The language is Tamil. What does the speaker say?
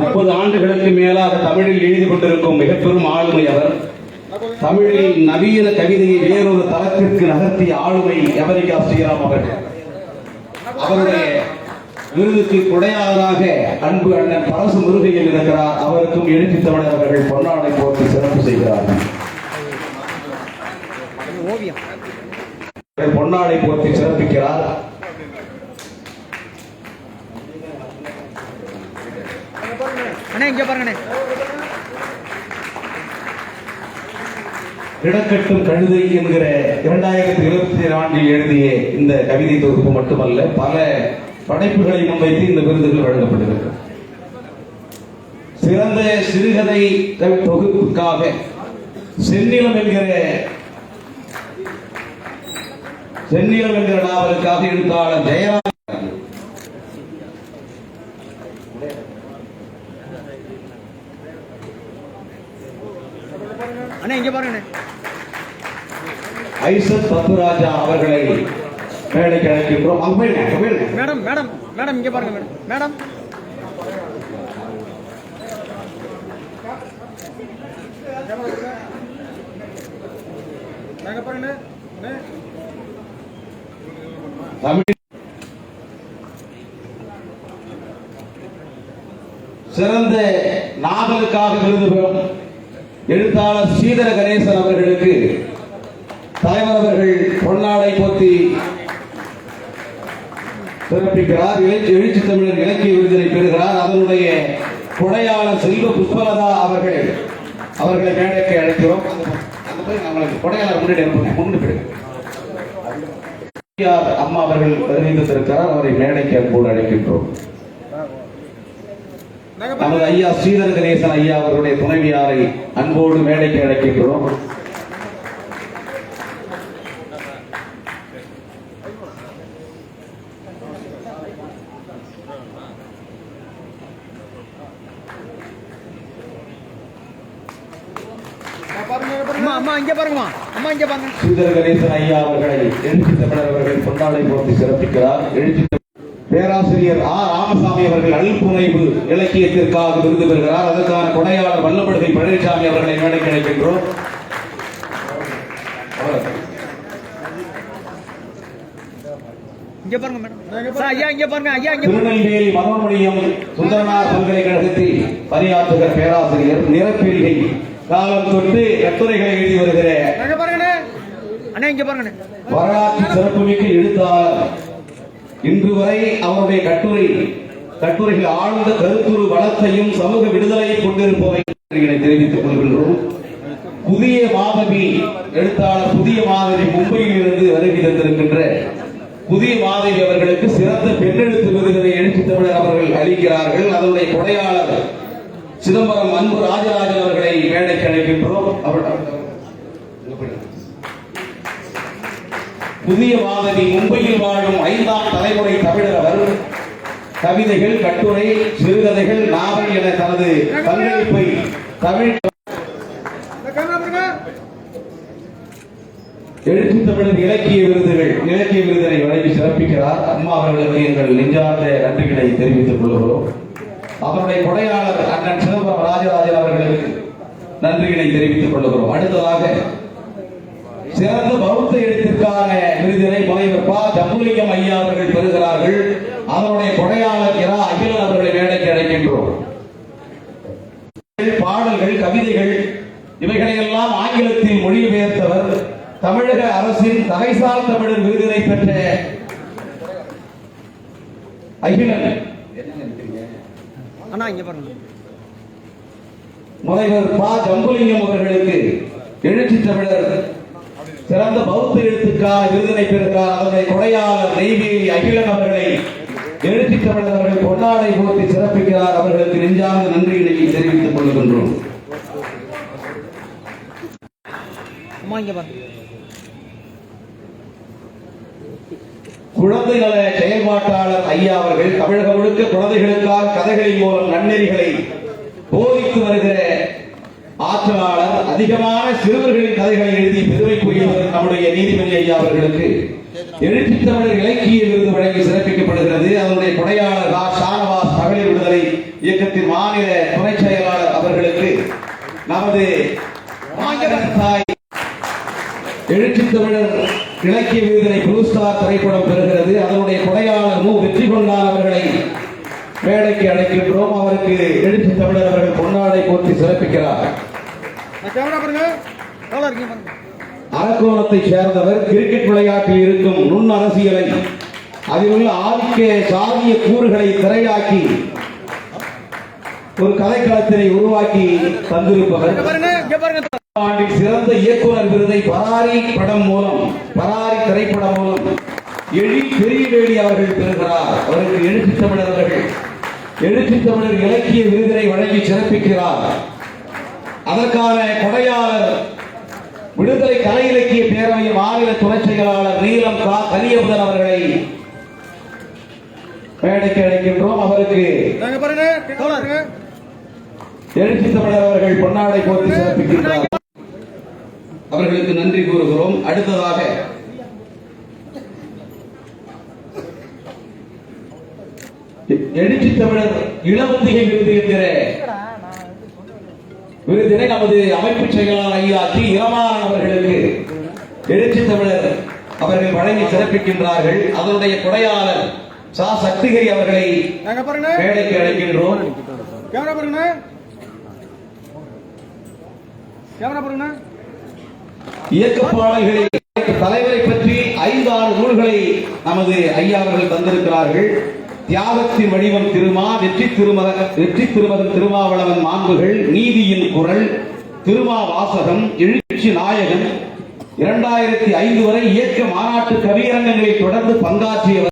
முப்பது ஆண்டுகளுக்கு மேலாக தமிழில் எழுதி கொண்டிருக்கும் மிக பெரும் ஆளுமை அவர். தமிழில் நவீன கவிதையை வேறொரு தளத்திற்கு நகர்த்திய ஆளுமை அமெரிக்கா ஸ்ரீராம் அவர்கள்? அவருடைய விருதுக்கு குடையாளராக அன்பு அண்ணன் பரசு முருகையில் இருக்கிறார். அவருக்கும் எழுச்சி தமிழர் அவர்கள் பொன்னாடை போட்டு சிறப்பு செய்கிறார்கள். பொன்னாடை போட்டு சிறப்பிக்கிறார். அண்ணே இங்க பாருங்க இடக்கட்டும் கழுதை என்கிற இரண்டாயிரத்தி இருபத்தி ஆண்டில் எழுதிய இந்த கவிதை தொகுப்பு மட்டுமல்ல பல படைப்புகளை முன்வைத்து இந்த விருதுகள் வழங்கப்பட்டிருக்கிறது சிறந்த சிறுகதை தொகுப்புக்காக செந்நிலம் என்கிற செந்நிலம் என்கிற நாவலுக்காக எழுத்தாளர் ஜெயராம் அண்ணா இங்க பாருங்க ஐசக் பத்துராஜா அவர்களை மேடைக்கு அழைக்கின்றோம். அங்க போயிருங்க மேடம் மேடம் மேடம் இங்க பாருங்க மேடம். மேடம். சிறந்த நாவலுக்காக விருது பெறும் எழுத்தாளர் ஸ்ரீதர கணேசன் அவர்களுக்கு தலைவர் அவர்கள் பொன்னாடை போத்தி சிறப்பிக்கிறார் எழுச்சி எழுச்சி தமிழர் இலக்கிய விருதினை பெறுகிறார். அதனுடைய கொடையாளர் செல்வ புஷ்பலதா அவர்கள் அவர்களை மேடைக்கு அழைக்கிறோம். நம்மளுக்கு கொடையாளர் முன்னாடி முன்னாடி அம்மா அவர்கள் வருகின்றிருக்கிறார் அவரை மேடைக்கு அன்போடு அழைக்கின்றோம். நமது ஐயா ஸ்ரீதர கணேசன் ஐயா அவருடைய துணைவியாரை அன்போடு மேடைக்கு அழைக்கின்றோம். அம்மா அம்மா இங்க பாருங்கம்மா. அம்மா இங்க பாருங்க. ஸ்ரீதர கணேசன் ஐயா அவர்களை எழுச்சி தமிழர் அவர்கள் கொண்டாடை போட்டு சிறப்பிக்கிறார். எழுச்சி பேராசிரியர் ஆ ராமசாமி அவர்கள் அல்புனைவு இலக்கியத்திற்காக விருது பெறுகிறார். அதற்கான கொடையாளர் வல்லப்படுகை பழனிசாமி அவர்களை மேடைக்கு அழைக்கின்றோம். இங்க பாருங்க மேடம். சார் ஐயா இங்க பாருங்க ஐயா இங்க பாருங்க. திருநெல்வேலி மனோன்மணியம் சுந்தரனார் பல்கலைக்கழகத்தில் பணியாற்றுகிற பேராசிரியர் நிறப்பிரிகை. காலம் தொட்டு கட்டுரைகளை எழுதி வருகிற வரலாற்று சிறப்புமிக்க எழுத்தாளர் இன்று வரை அவருடைய கட்டுரை கட்டுரைகள் ஆழ்ந்த கருத்துரு வளத்தையும் சமூக விடுதலையை கொண்டிருப்பவை தெரிவித்துக் கொள்கின்றோம். புதிய மாதவி எழுத்தாளர் புதிய மாதவி மும்பையில் இருந்து வருகை தந்திருக்கின்ற புதிய மாதவி அவர்களுக்கு சிறந்த பெண்ணெழுத்து விருதினை எழுச்சி தமிழர் அவர்கள் அளிக்கிறார்கள். அதனுடைய கொடையாளர் சிதம்பரம் அன்பு ராஜா அவர்களை மேடைக்கு அழைக்கின்றோம் அவர் புதிய வானதி மும்பையில் வாழும் ஐந்தாம் தலைமுறை தமிழர் அவர் கவிதைகள் கட்டுரை சிறுகதைகள் நாவல் என தனது பங்களிப்பை தமிழ் எழுச்சி தமிழர் இலக்கிய விருதுகள் இலக்கிய விருதினை வழங்கி சிறப்பிக்கிறார். அம்மா அவர்களுக்கு எங்கள் நெஞ்சார்ந்த நன்றிகளை தெரிவித்துக் கொள்கிறோம். அவருடைய கொடையாளர் அண்ணன் சிதம்பரம் ராஜராஜன் அவர்களுக்கு நன்றிகளை தெரிவித்துக் கொள்கிறோம். அடுத்ததாக சிறந்த பௌத்த எழுத்திற்கான விருதினை முனைவர் பா ஜம்புலிங்கம் ஐயா அவர்கள் பெறுகிறார்கள். அவருடைய கொடையாளர் இரா அகிலன் அவர்களை மேடைக்கு அழைக்கின்றோம். பாடல்கள் கவிதைகள் இவைகளையெல்லாம் ஆங்கிலத்தில் மொழிபெயர்த்தவர் தமிழக அரசின் தகைசால் தமிழர் விருதினை பெற்ற அகிலன். முனைவர் பா ஜம்புலிங்கம் அவர்களுக்கு எழுச்சி தமிழர் சிறந்த பௌத்த எழுத்துக்கான விருதினை பெறுகிறார் அதனை கொடையாளர் நெய்வேலி அகிலன் அவர்களை எழுச்சி தமிழர் அவர்கள் பொன்னாடை போட்டி சிறப்பிக்கிறார். அவர்களுக்கு நெஞ்சார்ந்த நன்றிகளை தெரிவித்துக் கொள்கின்றோம். அம்மா இங்க பாருங்க குழந்தை நல செயல்பாட்டாளர் ஐயா அவர்கள் தமிழகம் முழுக்க குழந்தைகளுக்காக கதைகளின் மூலம் நன்னெறிகளை போதித்து வருகிற ஆற்றலாளர் அதிகமான சிறுவர்களின் கதைகளை எழுதி பெருமைக்குரியவர் நம்முடைய நீதிபதி ஐயா அவர்களுக்கு. எழுச்சி தமிழர் இலக்கிய விருது வழங்கி சிறப்பிக்கப்படுகிறது. அதனுடைய கொடையாளர் ரா. ஷானவாஸ் மகளிர் விடுதலை இயக்கத்தின் மாநில துணை செயலாளர் அவர்களுக்கு நமது தாய் எழுச்சி தமிழர் இலக்கிய விருதினை ப்ளூ ஸ்டார் திரைப்படம் பெறுகிறது. அதனுடைய கொடையாளர் மு. வெற்றி கொண்டார் அவர்களை மேடைக்கு அழைக்கின்றோம். அவருக்கு எழுச்சி தமிழர் அவர்கள் பொன்னாடை போற்றி சிறப்பிக்கிறார். அரக்கோணத்தை சேர்ந்தவர் கிரிக்கெட் விளையாட்டில் இருக்கும் நுண் அரசியலை. அதிலுள்ள ஆதிக்க சாதிய கூறுகளை திரையாக்கி ஒரு கதைக்களத்தினை உருவாக்கி தந்திருப்பவர். ஆண்டில் சிறந்த இயக்குனர் விருதை பராரி படம் மூலம் பராரி திரைப்படம் மூலம் எழி பெரியவேலி அவர்கள் பெறுகிறார். அவருக்கு எழுச்சி தமிழர் அவர்கள் எழுச்சி தமிழர் இலக்கிய விருதினை வழங்கி சிறப்பிக்கிறார். அதற்கான கொடையாளர் விடுதலை கலை இலக்கிய பேரவையின் மாநில துணை செயலாளர் நீலம் கா கலியமுதன் அவர்களை மேடைக்கு அழைக்கின்றோம். அவருக்கு எழுச்சி தமிழர் அவர்கள் பொன்னாடை போட்டு சிறப்பிக்கின்றார். அவர்களுக்கு நன்றி கூறுகிறோம். அடுத்ததாக எழுச்சி தமிழர் இளவந்திகை விருது என்கிற விருதினை நமது அமைப்பு செயலாளர் ஐயா டி இரமாறன் அவர்களுக்கு எழுச்சி தமிழர் அவர்கள் வழங்கி சிறப்பிக்கின்றார்கள். அதனுடைய கொடையாளர் சா. சக்திகரி அவர்களை மேடைக்கு அழைக்கின்றோம். கேமரா பாருங்க. கேமரா பாருங்க. இயக்கப்பாளர்களை தலைவரை பற்றி ஐந்து ஆறு நூல்களை நமது ஐயா அவர்கள் தந்திருக்கிறார்கள். தியாகத்தின் வடிவம் திருமா வெற்றி திருமத வெற்றி திருமதம் திருமாவளவன் மாண்புகள் நீதியின் குரல் திருமா வாசகம் எழுச்சி நாயகன். இரண்டாயிரத்தி ஐந்து வரை இயக்க மாநாட்டு கவியரங்கங்களில் தொடர்ந்து பங்காற்றியவர்